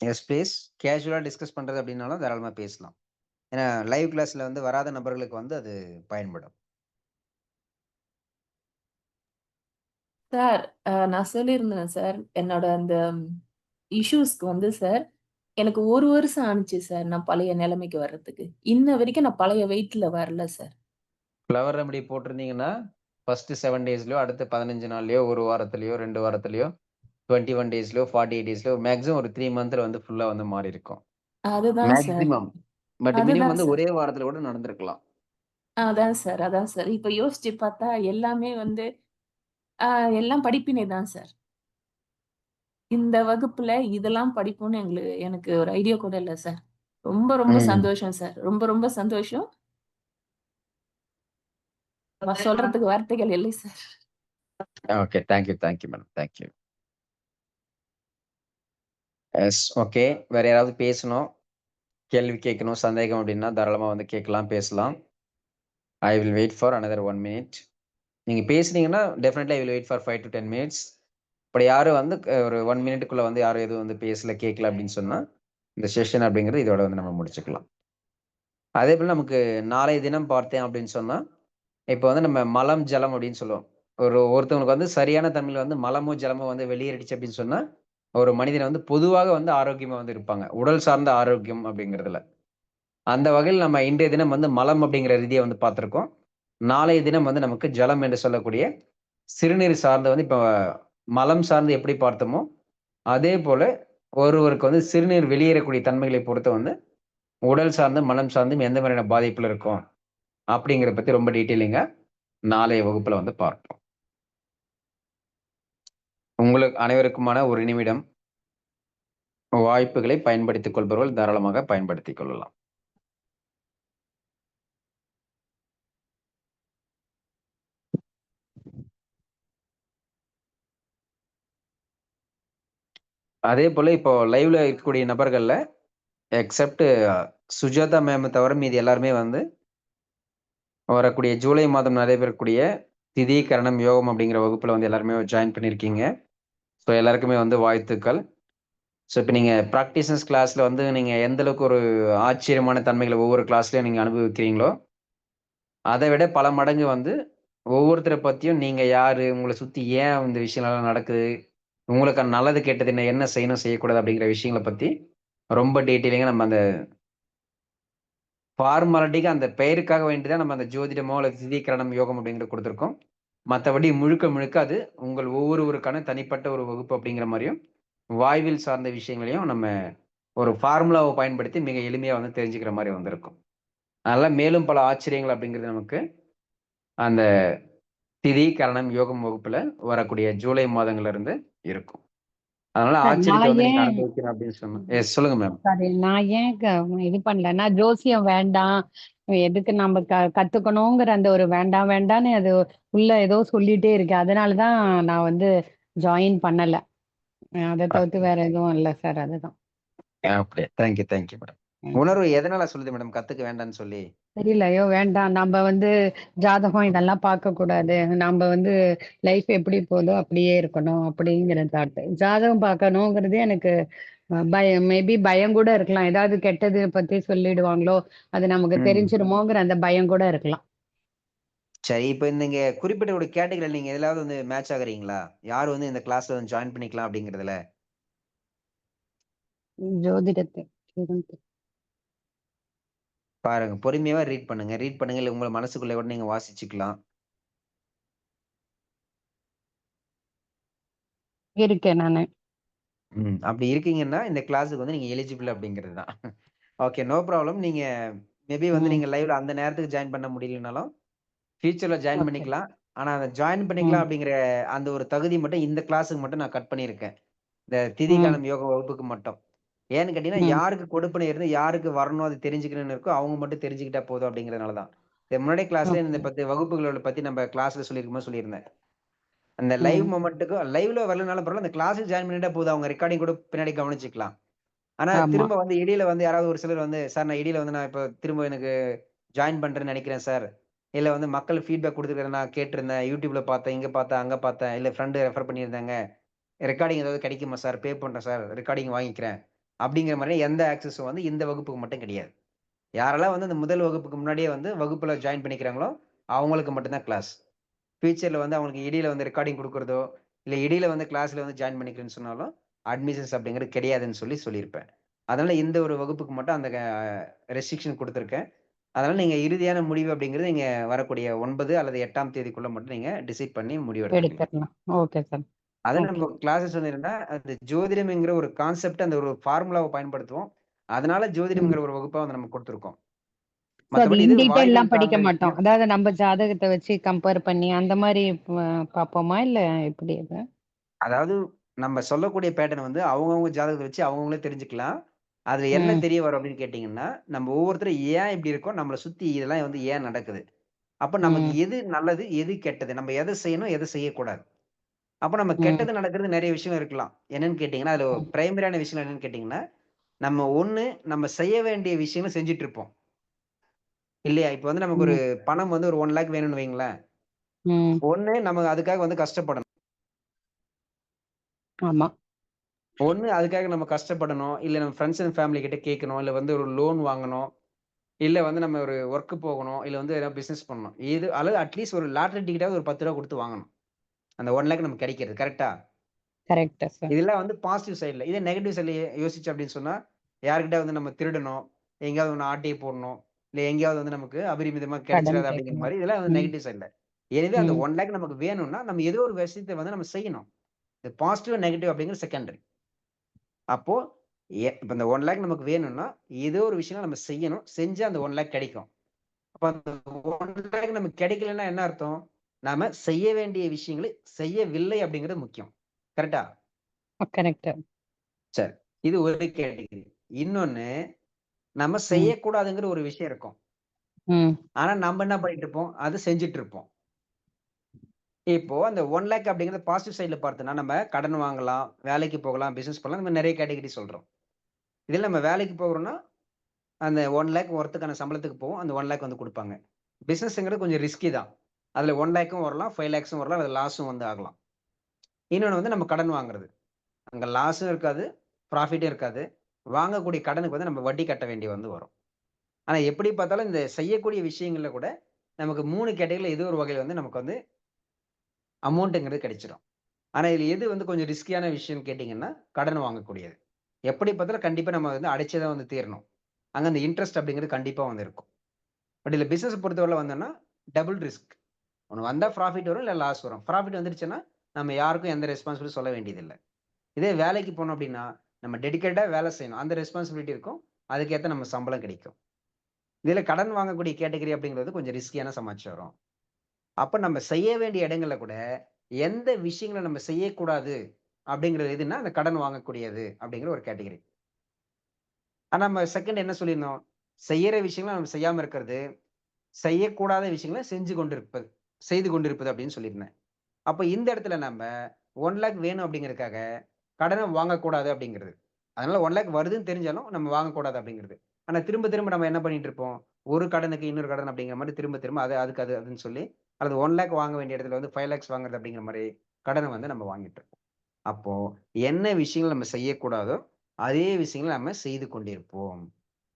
Yes please. கேஷுவலா discuss பண்றது அப்படின்னாலும் தாராளமா பேசலாம். ஏன்னா லைவ் கிளாஸ்ல வந்து வராத நபர்களுக்கு வந்து அது பயன்படும். சார், நான் சொல்லியிருந்தேன் சார். என்னோட அந்த இஷ்யூஸ்க்கு வந்து சார், எனக்கு 1 வருஷம் ஆனுச்சு சார். நான் பழைய நிலைமைக்கு வர்றதுக்கு. இன்ன வரைக்கும் நான் பழைய வெயிட்ல வரல சார். ஃப்ளவர் ரெமடி போட்டிருந்தீங்கன்னா, ஃபர்ஸ்ட் 7 டேஸ்லயோ, அடுத்த 15 நாள்லயோ, 1 வாரத்திலயோ, 2 வாரத்திலயோ, 21 டேஸ்லயோ, 48 டேஸ்லயோ மேக்ஸிமம் ஒரு 3 மந்த்ல வந்து ஃபுல்லா வந்து மாறியிருக்கும். அதுதான் சார். மேக்ஸிமம். பட் மினிமம் அதுதான் வந்து. ஒரே வாரத்துல கூட நடந்திருக்கலாம். அதான் சார், அதான் சார். இப்ப யோசிச்சு பார்த்தா எல்லாமே வந்து ஆ எல்லாம் படிப்பினை தான் சார். இந்த வகுப்புல இதெல்லாம் படிப்போம்னு எங்களு எனக்கு ஒரு ஐடியா கூட இல்ல சார். ரொம்ப ரொம்ப ம். சந்தோஷம் சார். ரொம்ப ரொம்ப சந்தோஷம். நான் சொல்றதுக்கு வார்த்தைகள் இல்லை sir. Okay. Thank you, thank you madam. Thank you. Yes. Okay. வேற யாராவது பேசணும், கேள்வி கேட்கணும், சந்தேகம் அப்படின்னா தாராளமாக வந்து கேட்கலாம், பேசலாம். I will wait for another one minute. நீங்கள் பேசுனீங்கன்னா, definitely I will wait for five to 10 minutes. இப்படி யாரும் வந்து ஒரு ஒன் மினிட்டுக்குள்ளே வந்து யாரும் எதுவும் வந்து பேசல, கேட்கல அப்படின்னு சொன்னால் இந்த செஷன் அப்படிங்கிறது இதோட வந்து நம்ம முடிச்சுக்கலாம். அதே போல் நமக்கு நாளைய தினம் பார்த்தேன் அப்படின்னு சொன்னால் இப்போ வந்து நம்ம மலம், ஜலம் அப்படின்னு சொல்லுவோம். ஒரு ஒருத்தவங்களுக்கு வந்து சரியான தமிழ் வந்து மலமோ, ஜலமோ வந்து வெளியேறிடுச்சு அப்படின்னு சொன்னால் ஒரு மனிதனை வந்து பொதுவாக வந்து ஆரோக்கியமாக வந்து இருப்பாங்க. உடல் சார்ந்த ஆரோக்கியம் அப்படிங்கிறதுல. அந்த வகையில் நம்ம இன்றைய தினம் வந்து மலம் அப்படிங்கிற ரீதியை வந்து பார்த்துருக்கோம் நாளைய தினம் வந்து நமக்கு ஜலம் என்று சொல்லக்கூடிய சிறுநீர் சார்ந்த வந்து இப்போ மலம் சார்ந்து எப்படி பார்த்தோமோ, அதே போல் ஒருவருக்கு வந்து சிறுநீர் வெளியேறக்கூடிய தன்மைகளை பொறுத்து வந்து, உடல் சார்ந்தும், மனம் சார்ந்தும் எந்த மாதிரியான பாதிப்பில் இருக்கும், அப்படிங்கிறத பற்றி ரொம்ப டீட்டெயிலிங்காக நாளைய வகுப்பில் வந்து பார்ப்போம். உங்களுக்கு அனைவருக்குமான ஒரு நிமிடம். வாய்ப்புகளை பயன்படுத்திக் கொள்பவர்கள் தாராளமாக பயன்படுத்திக் கொள்ளலாம். அதே போல இப்போ லைவ்ல இருக்கக்கூடிய நபர்கள்ல, எக்ஸப்ட் சுஜாதா மேம் தவிர மீதி எல்லாருமே வந்து வரக்கூடிய ஜூலை மாதம் நடைபெறக்கூடிய திதி, கரணம், யோகம் அப்படிங்கிற வகுப்புல வந்து எல்லாருமே ஜாயின் பண்ணியிருக்கீங்க. ஸோ எல்லாருக்குமே வந்து வாழ்த்துக்கள். ஸோ இப்போ நீங்கள் பிராக்டிஷனர்ஸ் கிளாஸில் வந்து நீங்கள் எந்த அளவுக்கு ஒரு ஆச்சரியமான தன்மைகளை ஒவ்வொரு கிளாஸ்லையும் நீங்கள் அனுபவிக்கிறீங்களோ, அதை விட பல மடங்கு வந்து ஒவ்வொருத்தரை பற்றியும் நீங்கள் யார் உங்களை சுற்றி ஏன் இந்த விஷயங்கள்லாம் நடக்குது? உங்களுக்கு நல்லது, கெட்டது என்ன? என்ன செய்யணும், செய்யக்கூடாது அப்படிங்கிற விஷயங்களை பற்றி ரொம்ப டீட்டெயிலிங்கா நம்ம அந்த ஃபார்மாலிட்டிக்கு அந்த பெயருக்காக வேண்டி தான் நம்ம அந்த ஜோதிடமோ, அல்லது திதிகரணம் யோகம் அப்படிங்கிறது கொடுத்துருக்கோம் மற்றபடி முழுக்க முழுக்க அது உங்கள் ஒவ்வொருவருக்கான தனிப்பட்ட ஒரு வகுப்பு அப்படிங்கிற மாதிரியும் வாய்வில் சார்ந்த விஷயங்களையும் நம்ம ஒரு ஃபார்முலாவை பயன்படுத்தி மிக எளிமையாக வந்து தெரிஞ்சுக்கிற மாதிரி வந்திருக்கும். அதனால் மேலும் பல ஆச்சரியங்கள் அப்படிங்கிறது நமக்கு அந்த திதி, கரணம், யோகம் வகுப்பில் வரக்கூடிய ஜூலை மாதங்கள்லேருந்து இருக்கும். அதனால சார் ஆச்சரியத்த வந்து நீங்க அப்படின்னு சொல்லுங்க மேம். சாரி நான் ஏன் இது பண்ணலன்னா, ஜோசியம் வேண்டாம். எதுக்கு நம்ம க கத்துக்கணுங்கிற அந்த ஒரு வேண்டாம் வேண்டான்னு அது உள்ள ஏதோ சொல்லிட்டே இருக்கு. அதனால தான் நான் வந்து ஜாயின் பண்ணல. அத தவிர்த்து வேற எதுவும் இல்ல சார். அதுதான். அப்படியே. Thank you, thank you madam. உணர்வு எதனால சொல்லுது மேடம் கத்துக்க வேண்டான்னு சொல்லி? தெரியல. ஐயோ! வேண்டாம். நம்ப வந்து ஜாதகம் இதெல்லாம் பார்க்கக்கூடாது. நம்ப வந்து லைஃப் எப்படி போதோ அப்படியே இருக்கணும் அப்படிங்கிற தாட். ஜாதகம் பார்க்கணுங்கிறது எனக்கு பயம் மேபி பயம் கூட இருக்கலாம். ஏதாவது கெட்டது பத்தி சொல்லிடுவாங்களோ, அது நமக்கு. தெரிஞ்சிருமோங்கிற அந்த பயம் கூட இருக்கலாம். சரி. இப்ப நீங்க குறிப்பிட்ட ஒரு கேட்டகரில நீங்க எதுலாவது வந்து மேட்ச் ஆகுறீங்களா? யார் வந்து இந்த கிளாஸ்ல வந்து ஜாயின் பண்ணிக்கலாம் அப்படிங்கிறதுல? ஜோதிடத்தை. பாருங்க. பொறுமையாவே ரீட் பண்ணுங்க. ரீட் பண்ணுங்க. இல்ல உங்க மனசுக்குள்ள கூட நீங்க வாசிச்சுக்கலாம். இருக்கேன் நானு. ம். அப்படி இருக்கீங்கன்னா, இந்த கிளாஸ்க்கு வந்து நீங்க எலிஜிபிள் அப்படிங்கிறது தான். ஓகே. No problem. நீங்க மேபி வந்து ம். நீங்க லைவ்ல அந்த நேரத்துக்கு ஜாயின் பண்ண முடியலனாலும், ஃபியூச்சர்ல ஜாயின். பண்ணிக்கலாம். ஆனா அத ஜாயின் பண்ணிக்கலாம். அப்படிங்கிற அந்த ஒரு தகுதி மட்டும் இந்த கிளாஸ்க்கு மட்டும் நான் கட் பண்ணியிருக்கேன். இந்த திதி, ம். கரணம், யோக வகுப்புக்கு மட்டும். ஏன்னு கேட்டீங்கன்னா. யாருக்கு கொடுப்பினை இருந்து யாருக்கு வரணும், அது தெரிஞ்சுக்கணும்னு இருக்கோ, அவங்க மட்டும் தெரிஞ்சுக்கிட்டா போதும் அப்படிங்கிறதுனால தான். முன்னாடி கிளாஸ்ல இந்த ஓகே. 10 வகுப்புகள பத்தி நம்ம கிளாஸ்ல சொல்லியிருக்கும்போது சொல்லியிருந்தேன். அந்த. லைவ் மொமெண்ட்டுக்கு லைவ்ல வரலனாலும் பரவால்ல. அந்த கிளாஸ்க்கு ஜாயின் பண்ணிட்டா போதும். அவங்க ரெக்கார்டிங் கூட பின்னாடி கவனிச்சுக்கலாம். ஆனா. திரும்ப வந்து இடையில வந்து யாராவது ஒரு சிலர் வந்து, "சார் நான் இடையில வந்து நான் இப்ப திரும்ப எனக்கு ஜாயின் பண்றேன்னு நெனைக்கிறேன் சார். இல்ல வந்து மக்கள் ஃபீட்பேக் குடுத்துருக்காங்க. நான் கேட்டிருந்தேன். YouTubeல பார்த்தேன், இங்க பார்த்தேன், அங்க பார்த்தேன். இல்ல ஃப்ரெண்ட் ரெஃபர் பண்ணியிருந்தாங்க. ரெக்கார்டிங் ஏதாவது கிடைக்குமா சார்? பே பண்றேன் சார். ரெக்கார்டிங் வாங்கிக்கிறேன்." அப்படிங்கிற மாதிரி எந்த ஆக்சஸும் வந்து இந்த வகுப்புக்கு மட்டும் கிடையாது. யாரெல்லாம் வந்து அந்த முதல் வகுப்புக்கு முன்னாடியே வந்து வகுப்பில் ஜாயின் பண்ணிக்கிறாங்களோ, அவங்களுக்கு மட்டும்தான் கிளாஸ். ஃபியூச்சரில் வந்து அவங்களுக்கு இடையில வந்து ரெக்கார்டிங் கொடுக்குறதோ இல்லை இடையில வந்து கிளாஸில் வந்து ஜாயின் பண்ணிக்கிறேன்னு சொன்னாலும், அட்மிஷன்ஸ் அப்படிங்கிறது கிடையாதுன்னு சொல்லி சொல்லியிருப்பேன். அதனால் இந்த ஒரு வகுப்புக்கு மட்டும் அந்த ரெஸ்ட்ரிக்ஷன் கொடுத்துருக்கேன் அதனால் நீங்கள் இறுதியான முடிவு அப்படிங்கிறது நீங்கள் வரக்கூடிய ஒன்பது அல்லது எட்டாம் தேதிக்குள்ளே மட்டும் நீங்கள் டிசைட் பண்ணி முடிவு ஓகே சார். ஓகே. நம்ம கிளாஸஸ் வந்து என்னன்னா, அந்த ஜோதிடம் என்கிற ஒரு கான்செப்ட் அந்த ஒரு ஃபார்முலாவ பயன்படுத்துவோம். அதனால. ஜோதிடம்ங்கிற ஒரு வகுப்பா வந்து நம்ம குடுத்துருக்கோம். அது படிக்க மாட்டோம். அதாவது நம்ம ஜாதகத்த வச்சு கம்பேர் பண்ணி அந்த ப பார்ப்போமா? இல்ல எப்படி அது? அதாவது நம்ம சொல்லக்கூடிய பேட்டர்ன் வந்து அவங்கவங்க ஜாதகத்த வச்சு அவங்கவங்களே தெரிஞ்சுக்கலாம். அதுல என்ன. தெரிய வரும் அப்படின்னு கேட்டீங்கன்னா, நம்ம ஒவ்வொருத்தரும் ஏன் இப்படி இருக்கோம்? நம்மள சுத்தி இதெல்லாம் வந்து ஏன் நடக்குது? அப்ப நமக்கு. எது நல்லது? எது கெட்டது? நம்ம எத செய்யணும்? எத செய்யக்கூடாது? அப்ப நம்ம. கெட்டது நடக்கிறது நெறைய விஷயம் இருக்கலாம். என்னன்னு கேட்டீங்கன்னா, அதுல. பிரைமரியான விஷயம் என்னன்னு கேட்டீங்கன்னா, நம்ம ஒண்ணு நம்ம செய்ய வேண்டிய விஷயங்கள செஞ்சுட்டு இருப்போம். இல்லையா? இப்ப வந்து நமக்கு ஒரு. பணம் வந்து ஒரு 1,00,000 வேணும்னு வைங்களேன். ஒண்ணு நம்ம அதுக்காக வந்து கஷ்டப்படணும். ஆமா. ஒண்ணு அதுக்காக நம்ம கஷ்டப்படணும். இல்ல நம்ம ஃபிரெண்ட்ஸ் அண்ட் ஃபேமிலி கிட்ட கேட்கணும். இல்ல வந்து ஒரு லோன் வாங்கணும். இல்ல வந்து நம்ம ஒரு வொர்க் போகணும். இல்ல வந்து ஏதாவது பிசினஸ் பண்ணணும். இது அல்லது அட்லீஸ்ட் ஒரு லாட்டரி டிக்கெட்டாவது ஒரு ரூ. 10 குடுத்து வாங்கணும். அந்த 1,00,000 நமக்கு கிடைக்கிறது. கரெக்ட்டா சார். இதெல்லாம் வந்து பாசிட்டிவ் சைட்ல. இதே நெகட்டிவ் சைட்ல யோசிச்சு அப்படின்னு சொன்னா, யார்கிட்டயாவது வந்து நம்ம திருடணும். எங்கேயாவது ஒண்ணு ஆட்டைய போடணும். இல்ல எங்கேயாவது வந்து நமக்கு அபரிமிதமா கடன் கிடைச்சிராது அப்படிங்கிற. மாரி இதெல்லாம் வந்து. நெகட்டிவ் சைட்ல. எனவே அந்த ம். 1,00,000 நமக்கு வேணும்னா, நம்ம ஏதோ ஒரு விஷயத்த வந்து நம்ம செய்யணும். இந்த பாசிட்டிவ், நெகட்டிவ் அப்படிங்கிறது செகண்டரி. அப்போ இப்ப இந்த 1,00,000 நமக்கு வேணும்னா, ஏதோ ஒரு விஷயம் நம்ம செய்யணும். செஞ்சா அந்த 1,00,000 கிடைக்கும். அப்ப அந்த 1,00,000 நமக்கு கிடைக்கலன்னா என்ன அர்த்தம்? நாம செய்ய வேண்டிய விஷயங்களை செய்யவில்லை அப்படிங்கிறது முக்கியம். கரெக்ட்டா? அ கரெக்ட்டு. சரி. இது ஒரு கேட்டகரி. இன்னொன்னு, நம்ம. செய்யக்கூடாதுங்கிற ஒரு விஷயம் இருக்கும். ஆனா நம்ம என்ன பண்ணிட்டு இருப்போம்? அத செஞ்சுட்டு இருப்போம். இப்போ அந்த 1,00,000 அப்படிங்கிறது பாசிட்டிவ் சைட்ல பார்த்தோம்னா, நம்ம கடன் வாங்கலாம், வேலைக்கு போகலாம், பிசினஸ் பண்ணலாம். மாரி நெறைய கேட்டகரி சொல்றோம். இதுல நம்ம வேலைக்கு போறோம்னா, அந்த 1,00,000 ஒர்த்துக்கான சம்பளத்துக்கு போவோம். அந்த 1,00,000 வந்து குடுப்பாங்க. பிசினஸ்ங்கிறது கொஞ்சம் ரிஸ்கி தான். அதில் ஒன் லேக்கும் வரலாம், 5,00,000ம் வரலாம். அது லாஸும் வந்து ஆகலாம். இன்னொன்று வந்து நம்ம கடன் வாங்குறது. அங்கே லாஸும் இருக்காது, ப்ராஃபிட்டும் இருக்காது. வாங்கக்கூடிய கடனுக்கு வந்து நம்ம வட்டி கட்ட வேண்டி வந்து வரும். ஆனால் எப்படி பார்த்தாலும் இந்த செய்யக்கூடிய விஷயங்களில் கூட நமக்கு மூணு கேட்டகரியில் ஏதோ ஒரு வகையில் வந்து நமக்கு வந்து அமௌண்ட்டுங்கிறது கிடைச்சிடும் ஆனால் இதில் எது வந்து கொஞ்சம் ரிஸ்கியான விஷயம்னு கேட்டிங்கன்னா கடன் வாங்கக்கூடியது. எப்படி பார்த்தாலும் கண்டிப்பாக நம்ம வந்து அடைச்சே தான் வந்து தீரணும். அங்கே அந்த இன்ட்ரெஸ்ட் அப்படிங்கிறது கண்டிப்பாக வந்து இருக்கும். பட் இதில் பிஸ்னஸ் பொறுத்தவரை வந்தோம்னா, டபுள் ரிஸ்க். ஒன்று வந்தால் ப்ராஃபிட் வரும், இல்லை லாஸ் வரும். ப்ராஃபிட் வந்துருச்சுன்னா, நம்ம யாருக்கும் எந்த ரெஸ்பான்சிபிலிட்டி சொல்ல வேண்டியதில்லை இதே வேலைக்கு போனோம் அப்படின்னா, நம்ம டெடிக்கேட்டாக வேலை செய்யணும். அந்த ரெஸ்பான்சிபிலிட்டி இருக்கும். அதுக்கேற்ற நம்ம சம்பளம் கிடைக்கும். இதில் கடன் வாங்கக்கூடிய கேட்டகரி அப்படிங்கிறது கொஞ்சம் ரிஸ்கியான சமாச்சாரம். அப்போ நம்ம செய்ய வேண்டிய இடங்களில் கூட, எந்த விஷயங்கள நம்ம செய்யக்கூடாது அப்படிங்கிறது எதுன்னா, அந்த கடன் வாங்கக்கூடியது அப்படிங்கிற ஒரு கேட்டகரி. ஆனால் நம்ம செகண்ட் என்ன சொல்லியிருந்தோம்? செய்யற விஷயங்களை நம்ம செய்யாமல் இருக்கிறது, செய்யக்கூடாத விஷயங்களை செஞ்சு கொண்டு இருப்பது செய்து கொண்டிருப்பது அப்படின்னு சொல்லியிருந்தேன். அப்போ இந்த இடத்துல நம்ம 1,00,000 வேணும் அப்படிங்கிறதுக்காக, கடனை வாங்கக்கூடாது அப்படிங்கிறது. அதனால 1,00,000 வருதுன்னு தெரிஞ்சாலும் நம்ம வாங்கக்கூடாது அப்படிங்கிறது. ஆனால் திரும்ப திரும்ப நம்ம என்ன பண்ணிட்டு இருப்போம்? ஒரு கடனுக்கு இன்னொரு கடன் அப்படிங்கிற மாதிரி திரும்ப திரும்ப அது அதுக்கு அது அதுன்னு சொல்லி, அல்லது ஒன் லேக் வாங்க வேண்டிய இடத்துல வந்து ஃபைவ் லேக்ஸ் வாங்குறது அப்படிங்கிற மாதிரி கடனை வந்து நம்ம வாங்கிட்டு இருக்கோம். அப்போ என்ன விஷயங்கள் நம்ம செய்யக்கூடாதோ, அதே விஷயங்கள நம்ம செய்து கொண்டிருப்போம்.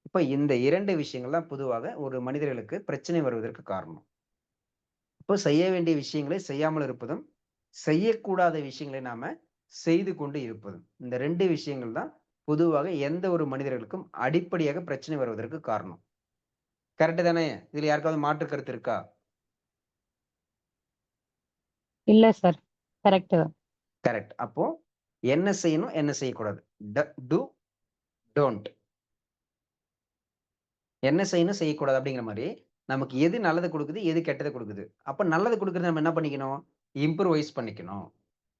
இப்போ இந்த இரண்டு விஷயங்கள் தான் பொதுவாக ஒரு மனிதர்களுக்கு பிரச்சனை வருவதற்கு காரணம். இப்போ செய்ய வேண்டிய விஷயங்களை செய்யாமல் இருப்பதும், செய்யக்கூடாத விஷயங்களை நாம செய்து கொண்டு இருப்பதும். இந்த 2 விஷயங்கள் தான் பொதுவாக எந்த ஒரு மனிதர்களுக்கும் அடிப்படையாக பிரச்சனை வருவதற்கு காரணம். கரெக்ட் தானே? இதுல யாருக்காவது மாற்று கருத்து இருக்கா? இல்ல சார். கரெக்ட்டு தான். கரெக்ட். அப்போ என்ன செய்யணும்? என்ன செய்யக்கூடாது? ட டோன்ட். என்ன செய்யணும்? செய்யக்கூடாது அப்படிங்கிற மாரி, நமக்கு எது நல்லதை கொடுக்குது எது கெட்டதை கொடுக்குது அப்போ நல்லது கொடுக்குறது நம்ம என்ன பண்ணிக்கணும்? இம்ப்ரூவைஸ் பண்ணிக்கணும்.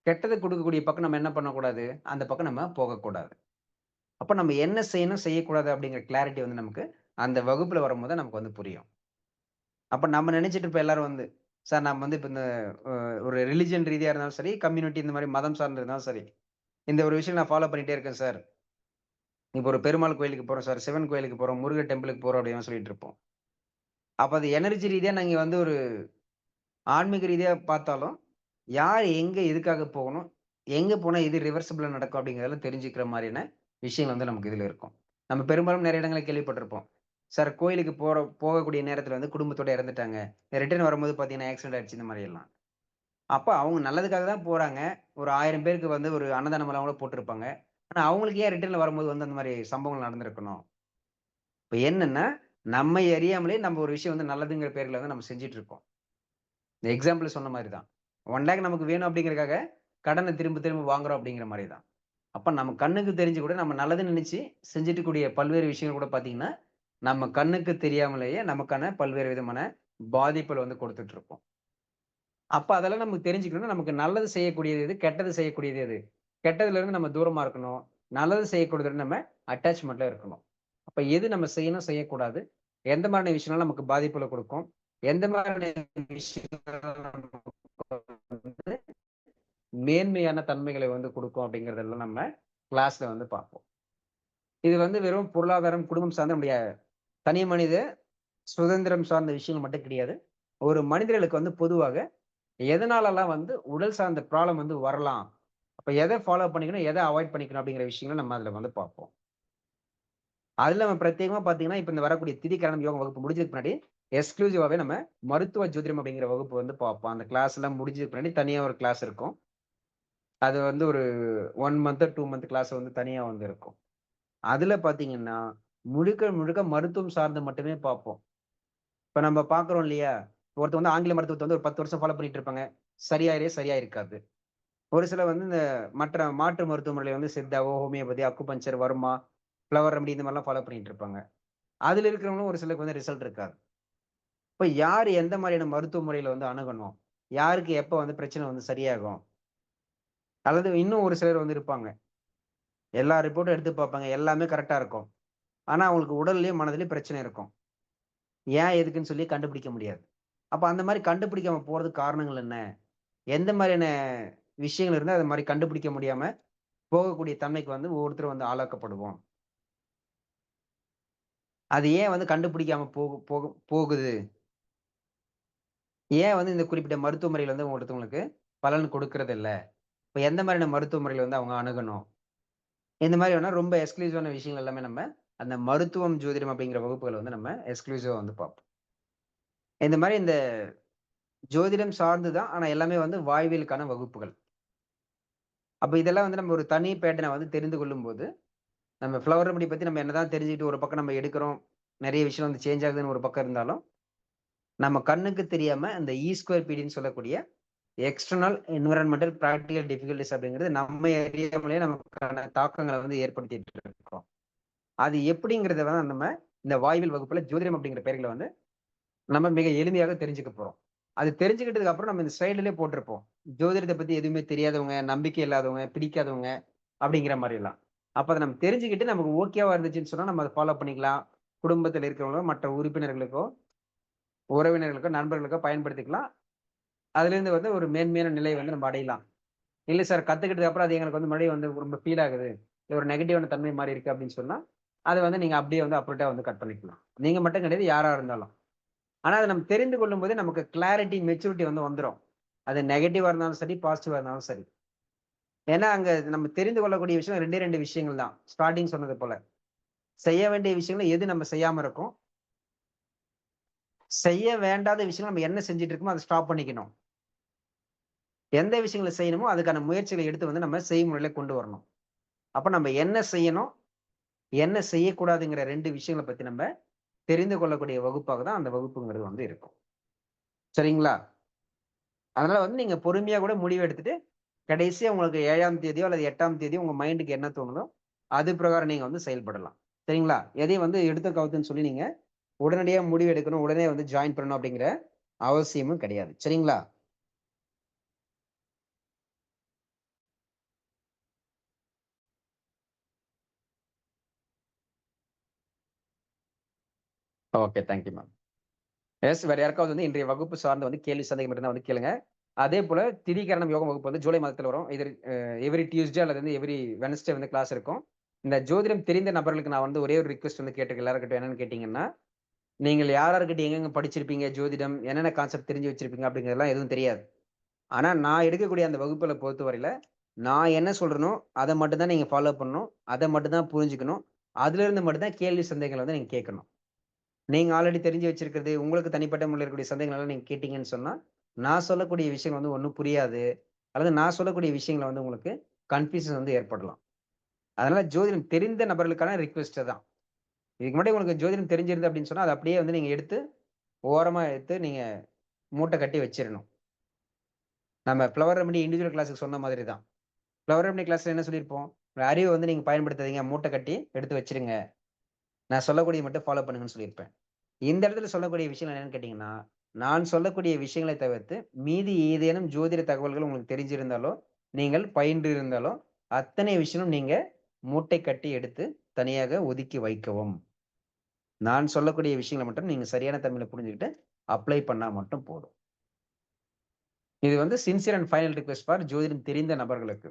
கெட்டதை கொடுக்கக்கூடிய பக்கம் நம்ம என்ன பண்ணக்கூடாது? அந்த பக்கம் நம்ம போகக்கூடாது. அப்போ நம்ம என்ன செய்யணும்? செய்யக்கூடாது அப்படிங்கிற கிளாரிட்டி வந்து நமக்கு அந்த வகுப்பில் வரும்போது நமக்கு வந்து புரியும். அப்போ நம்ம நினச்சிட்டு இருப்போம் எல்லாரும் வந்து, சார் நம்ம வந்து இப்போ இந்த ஒரு ரிலிஜியன் ரீதியாக இருந்தாலும் சரி, கம்யூனிட்டி இந்த மாதிரி மதம் சார்ந்து இருந்தாலும் சரி, இந்த ஒரு விஷயம் நான் ஃபாலோ பண்ணிகிட்டே இருக்கேன் சார். இப்போ ஒரு பெருமாள் கோயிலுக்கு போகிறோம் சார், சிவன் கோயிலுக்கு போகிறோம் முருகன் டெம்பிளுக்கு போகிறோம் அப்படின்னு சொல்லிட்டு இருப்போம். அப்போ அது எனர்ஜி ரீதியாக நாங்கள் வந்து ஒரு ஆன்மீக ரீதியாக பார்த்தாலும், யார் எங்கே எதுக்காக போகணும்? எங்கே போனால் எது ரிவர்சிபிளாக நடக்கும் அப்படிங்கிறதெல்லாம் தெரிஞ்சுக்கிற மாதிரியான விஷயங்கள் வந்து நமக்கு இதில் இருக்கும். நம்ம பெரும்பாலும் நிறைய இடங்களில் கேள்விப்பட்டிருப்போம். சார் கோயிலுக்கு போகிற போகக்கூடிய நேரத்தில் வந்து குடும்பத்தோட இறந்துட்டாங்க. ரிட்டர்ன் வரும்போது பார்த்தீங்கன்னா, ஆக்சிடென்ட் ஆயிடுச்சு இந்த மாதிரியெல்லாம் அப்போ அவங்க நல்லதுக்காக தான் போகிறாங்க ஒரு ஆயிரம் பேருக்கு வந்து ஒரு அன்னதானம்லாம் கூட போட்டிருப்பாங்க. ஆனால் அவங்களுக்கு ஏன் ரிட்டர்னில் வரும்போது வந்து அந்த மாதிரி சம்பவங்கள் நடந்திருக்கணும்? இப்போ என்னென்னா நம்மை அறியாமலே நம்ம ஒரு விஷயம் வந்து நல்லதுங்கிற பேர்ல வந்து நம்ம செஞ்சுட்டு இருக்கோம். இந்த எக்ஸாம்பிள் சொன்ன மாதிரி தான். ஒன் லேக் நமக்கு வேணும் அப்படிங்கிறதுக்காக கடனை திரும்ப திரும்ப வாங்குறோம் அப்படிங்கிற மாதிரி தான். அப்ப நம்ம கண்ணுக்கு தெரிஞ்சு கூட நம்ம நல்லதுன்னு நினைச்சு செஞ்சுட்டு கூடிய பல்வேறு விஷயங்கள் கூட பார்த்தீங்கன்னா, நம்ம கண்ணுக்கு தெரியாமலேயே நமக்கான பல்வேறு விதமான பாதிப்புகள் வந்து கொடுத்துட்டு இருப்போம். அப்ப அதெல்லாம் நமக்கு தெரிஞ்சுக்கணும்னா, நமக்கு நல்லது செய்யக்கூடியது எது? கெட்டது செய்யக்கூடியது எது? கெட்டதுல இருந்து நம்ம தூரமா இருக்கணும். நல்லது செய்யக்கூடியது நம்ம அட்டாச்மெண்ட்ல இருக்கணும். அப்போ எது நம்ம செய்யணும், செய்யக்கூடாது? எந்த மாதிரியான விஷயம்லாம் நமக்கு பாதிப்புகள கொடுக்கும் எந்த மாதிரியான விஷயங்கள் வந்து மேன்மையான தன்மைகளை வந்து கொடுக்கும் அப்படிங்கிறதெல்லாம் நம்ம கிளாஸ்ல வந்து பார்ப்போம். இது வந்து வெறும் பொருளாதாரம், குடும்பம் சார்ந்த நம்முடைய தனி மனித சுதந்திரம் சார்ந்த விஷயங்கள் மட்டும் கிடையாது. ஒரு மனிதர்களுக்கு வந்து பொதுவாக எதனாலலாம் வந்து உடல் சார்ந்த ப்ராப்ளம் வந்து வரலாம்? அப்போ எதை ஃபாலோ பண்ணிக்கணும், எதை அவாய்ட் பண்ணிக்கணும் அப்படிங்கிற விஷயங்களை நம்ம அதில் வந்து பார்ப்போம். அதுல நம்ம பிரத்யேகமா பார்த்தீங்கன்னா, இப்ப இந்த வரக்கூடிய திதிகரணம் யோகம் வகுப்பு முடிஞ்சதுக்கு பின்னாடி, எக்ஸ்க்ளூசிவாவே நம்ம மருத்துவ ஜோதிடம் அப்படிங்கிற வகுப்பு வந்து பார்ப்போம். அந்த கிளாஸ்லாம் முடிஞ்சதுக்கு பின்னாடி தனியா ஒரு கிளாஸ் இருக்கும். அது வந்து ஒரு one month, two month class வந்து தனியா வந்து இருக்கும். அதுல பார்த்தீங்கன்னா, முழுக்க முழுக்க மருத்துவம் சார்ந்து மட்டுமே பார்ப்போம். இப்ப நம்ம பார்க்குறோம் இல்லையா? ஒருத்தர் வந்து ஆங்கில மருத்துவத்தை வந்து ஒரு 10 வருஷம் ஃபாலோ பண்ணிட்டு இருப்பாங்க. சரியாயிரே சரியா இருக்காது. ஒரு சிலர் வந்து இந்த மற்ற மாற்று மருத்துவ முறையில வந்து சித்தாவோ, ஹோமியோபதி, அக்குபஞ்சர், வருமா ஃப்ளவர் ரெமடி இந்த மாதிரிலாம் ஃபாலோ பண்ணிட்டு இருப்பாங்க. அதில் இருக்கிறவங்களும் ஒரு சிலருக்கு வந்து ரிசல்ட் இருக்காது. இப்போ யார் எந்த மாதிரியான மருத்துவ முறையில் வந்து அணுகணும்? யாருக்கு எப்போ வந்து பிரச்சனை வந்து சரியாகும்? அல்லது இன்னும் ஒரு சிலர் வந்து இருப்பாங்க. எல்லா ரிப்போர்ட்டும் எடுத்து பார்ப்பாங்க. எல்லாமே கரெக்டாக இருக்கும். ஆனால் அவங்களுக்கு உடல்லையும் மனதிலையும் பிரச்சனை இருக்கும். ஏன், எதுக்குன்னு சொல்லி கண்டுபிடிக்க முடியாது. அப்போ அந்த மாதிரி கண்டுபிடிக்காம போகிறதுக்கு காரணங்கள் என்ன? எந்த மாதிரியான விஷயங்கள் இருந்தால் அது மாதிரி கண்டுபிடிக்க முடியாமல் போகக்கூடிய தன்மைக்கு வந்து ஒவ்வொருத்தரும் வந்து ஆளாக்கப்படுவோம்? அது ஏன் வந்து கண்டுபிடிக்காம போகு போக போகுது? ஏன் வந்து இந்த குறிப்பிட்ட மருத்துவ வந்து ஒருத்தவங்களுக்கு பலன் கொடுக்கறதில்ல? இப்போ எந்த மாதிரியான மருத்துவமுறையில் வந்து அவங்க அணுகணும்? இந்த மாதிரி வேணால் ரொம்ப எக்ஸ்க்ளூசிவான விஷயங்கள் எல்லாமே நம்ம அந்த மருத்துவம், ஜோதிடம் அப்படிங்கிற வகுப்புகளை வந்து நம்ம எக்ஸ்க்ளூசிவாக வந்து பார்ப்போம். இந்த மாதிரி இந்த ஜோதிடம் சார்ந்து தான். ஆனால் எல்லாமே வந்து வாழ்வியலுக்கான வகுப்புகள். அப்போ இதெல்லாம் வந்து நம்ம ஒரு தனி பேட்டனை வந்து தெரிந்து கொள்ளும் போது நம்ம ஃப்ளவர் ரெமடி பற்றி நம்ம என்னதான் தெரிஞ்சுக்கிட்டு ஒரு பக்கம் நம்ம எடுக்கிறோம். நிறைய விஷயம் வந்து சேஞ்ச் ஆகுதுன்னு ஒரு பக்கம் இருந்தாலும், நம்ம கண்ணுக்கு தெரியாமல் இந்த இ e ஸ்கொயர் பீடின்னு சொல்லக்கூடிய எக்ஸ்டர்னல் என்விரான்மெண்டல் ப்ராக்டிக்கல் டிஃபிகல்டிஸ் அப்படிங்கிறது நம்ம அறியாமலே நமக்கான தாக்கங்களை வந்து ஏற்படுத்திட்டு இருக்கோம். அது எப்படிங்கிறத வந்து நம்ம இந்த வாய்வில் வகுப்புல ஜோதிடம் அப்படிங்கிற பெயர்களை வந்து நம்ம மிக எளிமையாக தெரிஞ்சுக்க போறோம். அது தெரிஞ்சுக்கிட்டதுக்கு அப்புறம் நம்ம இந்த ஸ்லைடுலயே போட்டிருப்போம். ஜோதிடத்தை பத்தி எதுவுமே தெரியாதவங்க, நம்பிக்கை இல்லாதவங்க, பிடிக்காதவங்க அப்படிங்கிற மாதிரிலாம் அப்போ அத நம்ம தெரிஞ்சுக்கிட்டு நமக்கு ஓகேவா இருந்துச்சுன்னு சொன்னால் நம்ம அதை ஃபாலோ பண்ணிக்கலாம். குடும்பத்தில் இருக்கிறவங்களோ, மற்ற உறுப்பினர்களுக்கோ, உறவினர்களுக்கோ, நண்பர்களுக்கோ பயன்படுத்திக்கலாம். அதுலேருந்து வந்து ஒரு மேன்மையான நிலையை வந்து நம்ம அடையலாம். இல்லை சார் கத்துக்கிட்டதுக்கு அப்புறம் அது எங்களுக்கு வந்து மறுபடியும் வந்து ரொம்ப ஃபீல் ஆகுது. ஒரு நெகட்டிவான தன்மை மாதிரி இருக்குது அப்படின்னு சொன்னால் அதை வந்து நீங்கள் அப்படியே வந்து அப்ரேட்டாக வந்து கட் பண்ணிக்கலாம். நீங்கள் மட்டும் கிடையாது, யாராக இருந்தாலும். ஆனால் அதை நம்ம தெரிந்து கொள்ளும் போது நமக்கு கிளாரிட்டி, மெச்சூரிட்டி வந்து வந்துரும். அது நெகட்டிவாக இருந்தாலும் சரி, பாசிட்டிவாக இருந்தாலும் சரி. ஏன்னா அங்க நம்ம தெரிந்து கொள்ளக்கூடிய விஷயம் 2டே 2 விஷயங்கள் தான். ஸ்டார்டிங் சொன்னது போல. செய்ய வேண்டிய விஷயங்கள எது நம்ம செய்யாம இருக்கோம். செய்ய வேண்டாத விஷயங்கள நம்ம என்ன செஞ்சுட்டு இருக்கோமோ அதை ஸ்டாப் பண்ணிக்கணும். எந்த விஷயங்கள செய்யணுமோ அதுக்கான முயற்சிகளை எடுத்து வந்து நம்ம செய்முறையில கொண்டு வரணும். அப்ப நம்ம என்ன செய்யணும்? என்ன செய்யக்கூடாதுங்கிற ரெண்டு விஷயங்கள பத்தி நம்ம தெரிந்து கொள்ளக்கூடிய வகுப்பாக தான் அந்த வகுப்புங்கிறது வந்து இருக்கும். சரிங்களா? அதனால வந்து நீங்க பொறுமையா கூட முடிவு எடுத்துட்டு, கடைசியா உங்களுக்கு ஏழாம் தேதியோ அல்லது எட்டாம் தேதியோ உங்கள் மைண்டுக்கு என்ன தோணுதோ, அது பிரகாரம் நீங்க வந்து செயல்படலாம். சரிங்களா? எதையும் வந்து எடுத்த கவுத்துன்னு சொல்லி நீங்கள் உடனடியாக முடிவு எடுக்கணும், உடனே வந்து ஜாயின் பண்ணணும் அப்படிங்கிற அவசியமும் கிடையாது. சரிங்களா? Okay. Thank you ma'am. Yes வேறு யாருக்காவது வந்து இன்றைய வகுப்பு சார்ந்த வந்து கேள்வி, சந்தேகம் இருந்தால் வந்து கேளுங்க. அதே போல திதிகரணம் யோகம் வகுப்பு வந்து ஜூலை மாதத்தில் வரும். இது எவ்ரி டியூஸ்டே அல்லது வந்து எவ்ரி வெனஸ்டே வந்து கிளாஸ் இருக்கும். இந்த ஜோதிடம் தெரிந்த நபர்களுக்கு நான் வந்து ஒரே ஒரு ரிக்வெஸ்ட் வந்து கேட்டு எல்லார்கிட்டயும் என்னன்னு கேட்டீங்கன்னா, நீங்கள் யார் எங்கெங்க படிச்சிருப்பீங்க ஜோதிடம், என்னென்ன கான்செப்ட் தெரிஞ்சு வச்சிருப்பீங்க அப்படிங்கிறதெல்லாம் எதுவும் தெரியாது. ஆனால் நான் எடுக்கக்கூடிய அந்த வகுப்பில் பொறுத்தவரையில, நான் என்ன சொல்றேனோ, அதை மட்டும்தான் நீங்கள் ஃபாலோ பண்ணணும். அதை மட்டும்தான் புரிஞ்சுக்கணும். அதுலேருந்து மட்டும்தான் கேள்வி சந்தேகங்களை வந்து நீங்கள் கேட்கணும். நீங்கள் ஆல்ரெடி தெரிஞ்சு வச்சிருக்கிறது, உங்களுக்கு தனிப்பட்ட முறையில் இருக்கக்கூடிய சந்தேகங்கள்லாம் நீங்கள் கேட்டிங்கன்னு சொன்னால் நான் சொல்லக்கூடிய விஷயங்கள் வந்து ஒன்றும் புரியாது. அல்லது நான் சொல்லக்கூடிய விஷயங்களை வந்து உங்களுக்கு கன்ஃபியூஷன் வந்து ஏற்படலாம். அதனால ஜோதிடம் தெரிந்த நபர்களுக்கான ரிக்வெஸ்ட் தான். இதுக்கு முன்னாடி உங்களுக்கு ஜோதிடம் தெரிஞ்சிருந்து அப்படின்னு சொன்னால் அதை அப்படியே வந்து நீங்கள் எடுத்து, ஓரமாக எடுத்து நீங்கள் மூட்டை கட்டி வச்சிடணும் நம்ம ஃப்ளவர் ரெமடி இண்டிவிஜுவல் கிளாஸுக்கு சொன்ன மாதிரி தான். ஃப்ளவர் ரெமடி கிளாஸில் என்ன சொல்லியிருப்போம்? அறிவை வந்து நீங்கள் பயன்படுத்தாதீங்க. மூட்டை கட்டி எடுத்து வச்சிருங்க. நான் சொல்லக்கூடிய மட்டும் ஃபாலோ பண்ணுங்கன்னு சொல்லியிருப்பேன். இந்த இடத்துல சொல்லக்கூடிய விஷயம் என்னன்னு கேட்டிங்கன்னா நான் சொல்லக்கூடிய விஷயங்களை தவிர்த்து, மீதி ஏதேனும் ஜோதிட தகவல்கள் உங்களுக்கு தெரிஞ்சிருந்தாலோ, நீங்கள் பயின்று இருந்தாலோ, அத்தனை விஷயமும் நீங்க மூட்டை கட்டி எடுத்து தனியாக ஒதுக்கி வைக்கவும். நான் சொல்லக்கூடிய விஷயங்களை மட்டும் நீங்க சரியான தமிழை புரிஞ்சுக்கிட்டு அப்ளை பண்ணா மட்டும் போதும். இது வந்து sincere and final request for ஜோதிடம் தெரிந்த நபர்களுக்கு.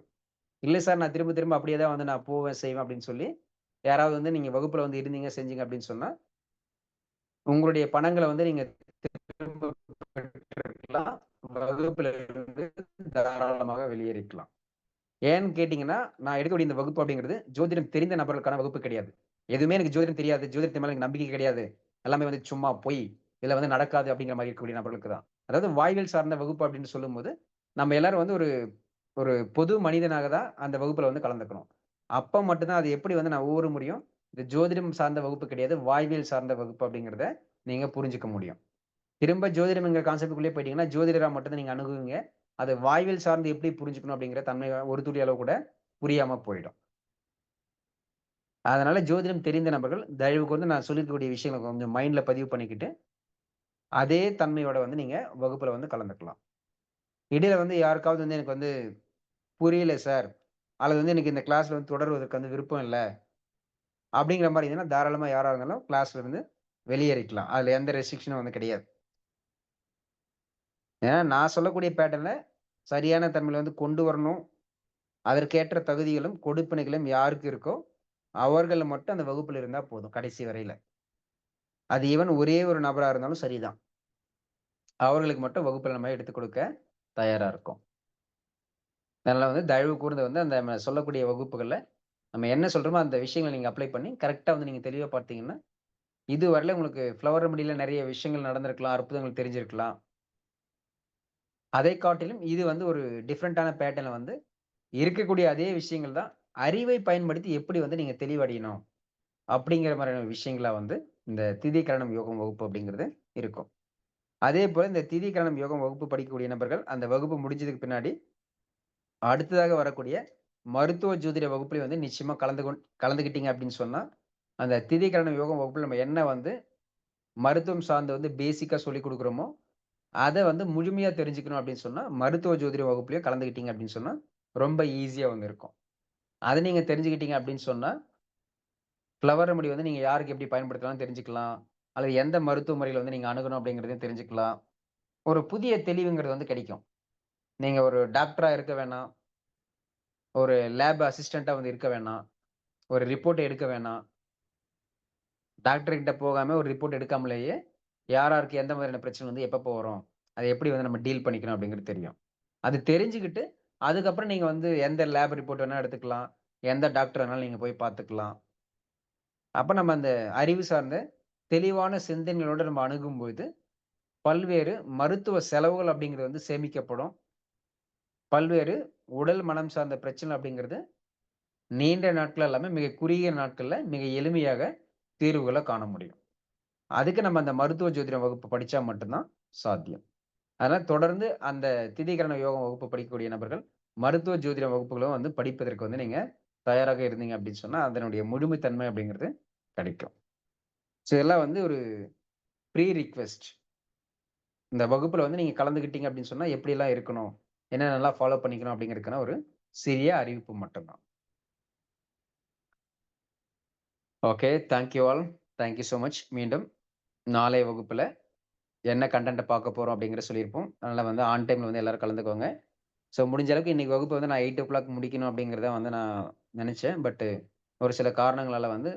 இல்லை சார் நான் திரும்ப திரும்ப அப்படியே தான் வந்து நான் போவேன், செய்வேன் அப்படின்னு சொல்லி, யாராவது வந்து நீங்கள் வகுப்பில் வந்து இருந்தீங்க, செஞ்சீங்க அப்படின்னு சொன்னால் உங்களுடைய பணங்களை வந்து நீங்கள் திரும்ப பெற்றுக்கலாம். வகுப்புல இருந்து தாராளமாக வெளியேறிக்கலாம். ஏன்னு கேட்டீங்கன்னா, நான் எடுக்கக்கூடிய இந்த வகுப்பு அப்படிங்கிறது ஜோதிடம் தெரிந்த நபர்களுக்கான வகுப்பு கிடையாது. எதுவுமே எனக்கு ஜோதிடம் தெரியாது. ஜோதிடத்தை மேல எனக்கு நம்பிக்கை கிடையாது. எல்லாமே வந்து சும்மா போய் இதுல வந்து நடக்காது அப்படிங்கிற மாதிரி இருக்கக்கூடிய நபர்களுக்கு தான். அதாவது வாழ்வியல் சார்ந்த வகுப்பு அப்படின்னு சொல்லும்போது, நம்ம எல்லாரும் வந்து ஒரு ஒரு பொது மனிதனாக தான் அந்த வகுப்புல வந்து கலந்துக்கணும். அப்ப மட்டும்தான் அது எப்படி வந்து நான் ஒவ்வொரு முறையும் இந்த ஜோதிடம் சார்ந்த வகுப்பு கிடையாது. வாய்வியல் சார்ந்த வகுப்பு அப்படிங்கிறத நீங்க புரிஞ்சுக்க முடியும். திரும்ப ஜோதிடம்ங்கிற கான்செப்ட்க்குள்ளேயே போயிட்டீங்கன்னா, ஜோதிடரா மட்டும் தான் நீங்க அது வாய்வில் சார்ந்து எப்படி புரிஞ்சுக்கணும் அப்படிங்கிற தன்மை ஒரு துளி அளவு கூட புரியாம போயிடும். அதனால ஜோதிடம் தெரிந்த நபர்கள் தயவுக்கு வந்து நான் சொல்லியிருக்கக்கூடிய விஷயங்கள கொஞ்சம் மைண்ட்ல பதிவு பண்ணிக்கிட்டு, அதே தன்மையோட வந்து நீங்க வகுப்புல வந்து கலந்துக்கலாம். இடையில வந்து யாருக்காவது வந்து எனக்கு வந்து புரியல சார். அல்லது வந்து எனக்கு இந்த கிளாஸ்ல வந்து தொடர்வதற்கு வந்து விருப்பம் இல்லை அப்படிங்கிற மாதிரி இருந்ததுன்னா, தாராளமா யாரா இருந்தாலும் கிளாஸ்ல இருந்து வெளியேறிக்கலாம். அதுல எந்த ரெஸ்ட்ரிக்ஷனும் வந்து கிடையாது. ஏன்னா நான் சொல்லக்கூடிய பேட்டர்ன்ல சரியான தன்மையில வந்து கொண்டு வரணும். அதற்கேற்ற தகுதிகளும், கொடுப்பினைகளும் யாருக்கு இருக்கோ, அவர்கள் மட்டும் அந்த வகுப்புல இருந்தா போதும் கடைசி வரையில. அது ஈவன் ஒரே ஒரு நபரா இருந்தாலும் சரிதான். அவர்களுக்கு மட்டும் வகுப்புல நம்ம எடுத்துக் கொடுக்க தயாரா இருக்கும் அதனால வந்து தயவு கூர்ந்து வந்து அந்த நம்ம சொல்லக்கூடிய வகுப்புகள்ல, நம்ம என்ன சொல்றோமோ அந்த விஷயங்களை நீங்க அப்ளை பண்ணி கரெக்டாக வந்து நீங்க தெளிவா பார்த்தீங்கன்னா, இதுவரையிலும் உங்களுக்கு ஃப்ளவர் ரெமடில நிறைய விஷயங்கள் நடந்திருக்கலாம். அற்புதங்கள் தெரிஞ்சிருக்கலாம். அதை காட்டிலும் இது வந்து ஒரு டிஃப்ரெண்ட்டான பேட்டர்ன்ல வந்து இருக்கக்கூடிய அதே விஷயங்கள் தான். அறிவை பயன்படுத்தி எப்படி வந்து நீங்கள் தெளிவடையணும்? அப்படிங்கிற மாதிரியான விஷயங்களா வந்து இந்த திதி கரணம் யோகம் வகுப்பு அப்படிங்கிறது இருக்கும். அதே போல் இந்த திதி கரணம் யோகம் வகுப்பு படிக்கக்கூடிய நபர்கள், அந்த வகுப்பு முடிஞ்சதுக்கு பின்னாடி, அடுத்ததாக வரக்கூடிய மருத்துவ ஜோதிட வகுப்புல வந்து நிச்சயமாக கலந்து கொண் கலந்துக்கிட்டீங்க அப்படின்னு சொன்னால் அந்த திதி கரணம் யோகம் வகுப்பில் நம்ம என்ன வந்து மருத்துவம் சார்ந்து வந்து பேசிக்காக சொல்லிக் கொடுக்குறோமோ அதை வந்து முழுமையாக தெரிஞ்சுக்கணும் அப்படின்னு சொன்னால் மருத்துவ ஜோதிட வகுப்புலயும் கலந்துக்கிட்டீங்க அப்படின்னு சொன்னால் ரொம்ப ஈஸியாக வந்து இருக்கும். அதை நீங்கள் தெரிஞ்சுக்கிட்டீங்க அப்படின்னு சொன்னால் ஃப்ளவர் ரெமடி வந்து நீங்கள் யாருக்கு எப்படி பயன்படுத்தலாம்னு தெரிஞ்சுக்கலாம். அல்லது எந்த மருத்துவ முறையில் வந்து நீங்கள் அணுகணும் அப்படிங்கிறதையும் தெரிஞ்சுக்கலாம். ஒரு புதிய தெளிவுங்கிறது வந்து கிடைக்கும். நீங்கள் ஒரு டாக்டராக இருக்க வேணாம். ஒரு லேப் அசிஸ்டண்ட்டாக வந்து இருக்க வேணாம். ஒரு ரிப்போர்ட் எடுக்க வேணாம். டாக்டர்கிட்ட போகாமல் ஒரு ரிப்போர்ட் எடுக்காமலேயே, யார் யாருக்கு எந்த மாதிரியான பிரச்சனை வந்து எப்பப்போ வரும்? அதை எப்படி வந்து நம்ம டீல் பண்ணிக்கணும் அப்படிங்கிறது தெரியும். அது தெரிஞ்சுக்கிட்டு, அதுக்கப்புறம் நீங்கள் வந்து எந்த லேப் ரிப்போர்ட் வேணால் எடுத்துக்கலாம். எந்த டாக்டர் வேணாலும் நீங்கள் போய் பார்த்துக்கலாம். அப்போ நம்ம அந்த அறிவு சார்ந்த தெளிவான சிந்தனைகளோடு நம்ம அணுகும்போது, பல்வேறு மருத்துவ செலவுகள் அப்படிங்கிறது வந்து சேமிக்கப்படும். பல்வேறு உடல், மனம் சார்ந்த பிரச்சனை அப்படிங்கிறது, நீண்ட நாட்கள் எல்லாமே மிக குறுகிய நாட்களில் மிக எளிமையாக தீர்வுகளை காண முடியும். அதுக்கு நம்ம அந்த மருத்துவ ஜோதிடம் வகுப்பு படிச்சா மட்டும்தான் சாத்தியம். அதனால தொடர்ந்து அந்த திதிகரண யோகம் வகுப்பு படிக்கக்கூடிய நபர்கள், மருத்துவ ஜோதிட வகுப்புகளும் வந்து படிப்பதற்கு வந்து நீங்க தயாராக இருந்தீங்க அப்படின்னு சொன்னா, அதனுடைய முழுமைத்தன்மை அப்படிங்கிறது கிடைக்கும். ஸோ இதெல்லாம் வந்து ஒரு ப்ரீ ரிக்வெஸ்ட். இந்த வகுப்புல வந்து நீங்க கலந்துக்கிட்டீங்க அப்படின்னு சொன்னா, எப்படிலாம் இருக்கணும்? என்ன நல்லா ஃபாலோ பண்ணிக்கணும் அப்படிங்கிறதுக்கான ஒரு சிறிய அறிவிப்பு மட்டும்தான் okay. Thank you all. Thank you much. மீண்டும் நாளைய வகுப்பில் என்ன கண்டென்ட்டை பார்க்க போகிறோம் அப்படிங்கிறத சொல்லியிருப்போம். அதனால் வந்து ஆன் டைமில் வந்து எல்லோரும் கலந்துக்கோங்க. ஸோ முடிஞ்ச அளவுக்கு இன்னைக்கு வகுப்பு வந்து நான் 8:00 முடிக்கணும் அப்படிங்கிறத வந்து நான் நினச்சேன் பட்டு ஒரு சில காரணங்களால் வந்து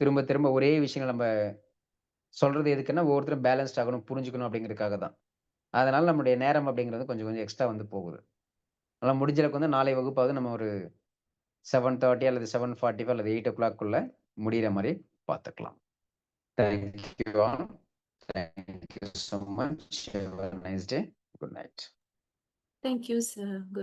திரும்ப திரும்ப ஒரே விஷயங்கள் நம்ம சொல்கிறது எதுக்குன்னா, ஒவ்வொருத்தரும் பேலன்ஸ்ட் ஆகணும், புரிஞ்சுக்கணும் அப்படிங்கிறதுக்காக தான். அதனால் நம்முடைய நேரம் அப்படிங்கிறது கொஞ்சம் கொஞ்சம் எக்ஸ்ட்ரா வந்து போகுது. அதனால் முடிஞ்ச அளவுக்கு வந்து நாளை வகுப்பாவது நம்ம ஒரு 7:30 அல்லது 7:45 அல்லது எயிட் ஓ கிளாக்குள்ளே முடிகிற மாதிரி பார்த்துக்கலாம். Thank you all. Thank you so much. Have a nice day. Good night. Thank you, sir. Good.